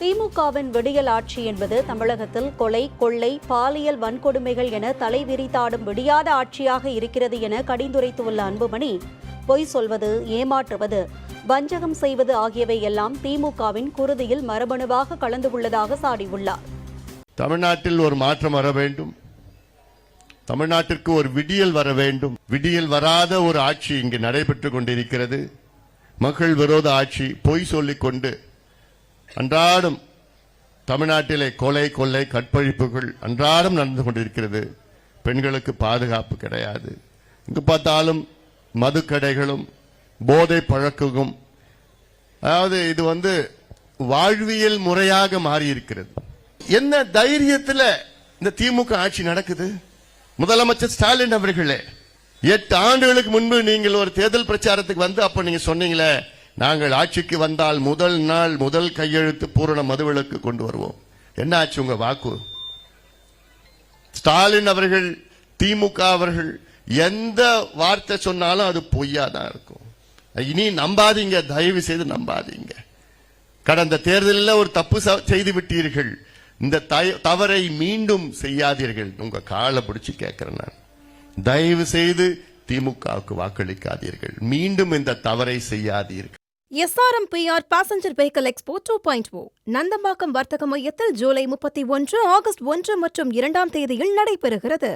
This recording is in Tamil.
திமுகவின் விடியல் ஆட்சி என்பது தமிழகத்தில் கொலை கொள்ளை பாலியல் வன்கொடுமைகள் என தலைவிரித்தாடும் விடியாத ஆட்சியாக இருக்கிறது என கடிந்துரைத்துள்ள அன்புமணி பொய் சொல்வது ஏமாற்றுவது வஞ்சகம் செய்வது ஆகியவை எல்லாம் திமுகவின் குருதியில் மரபணுவாக கலந்து உள்ளதாக சாடியுள்ளார். தமிழ்நாட்டில் ஒரு மாற்றம் வர வேண்டும். தமிழ்நாட்டிற்கு ஒரு விடியல் வர வேண்டும். விடியல் வராத ஒரு ஆட்சி இங்கு நடைபெற்றுக் கொண்டிருக்கிறது. மக்கள் விரோத ஆட்சி பொய் சொல்லிக் கொண்டு அன்றாடம் தமிழ்நாட்டிலே கொலை கொள்ளை கற்பழிப்புகள் அன்றாடம் நடந்து கொண்டிருக்கிறது. பெண்களுக்கு பாதுகாப்பு கிடையாது. இங்கு பார்த்தாலும் மதுக்கடைகளும் போதை பழக்கமும் அதாவது இது வந்து வாழ்வியல் முறையாக மாறி இருக்கிறது என்ன தைரியத்தில் இந்த திமுக ஆட்சி நடக்குது? முதலமைச்சர் ஸ்டாலின் அவர்களே எட்டு ஆண்டுகளுக்கு முன்பு நீங்கள் ஒரு தேர்தல் பிரச்சாரத்துக்கு வந்து அப்ப நீங்க சொன்னீங்களே நாங்கள் ஆட்சிக்கு வந்தால் முதல் நாள் முதல் கையெழுத்து பூரண மதுவிலக்கு கொண்டு வருவோம். என்ன ஆச்சு உங்க வாக்கு? ஸ்டாலின் அவர்கள் திமுக அவர்கள் எந்த வார்த்தை சொன்னாலும் அது பொய்யா தான் இருக்கும். இனி நம்பாதீங்க தயவு செய்து நம்பாதீங்க. கடந்த தேர்தலில் ஒரு தப்பு ச- செய்து விட்டீர்கள். இந்த தய- தவறை மீண்டும் செய்யாதீர்கள். உங்க காலை பிடிச்சி கேட்கிறேன் நான். தயவு செய்து திமுகவுக்கு வாக்களிக்காதீர்கள். மீண்டும் இந்த தவறை செய்யாதீர்கள். SRMPR passenger vehicle expo two point O Nandambakkam வர்த்தக மையத்தில் ஜூலை முப்பத்தி ஒன்று ஆகஸ்ட் ஒன்று மற்றும் இரண்டாம் தேதியில் நடைபெறுகிறது.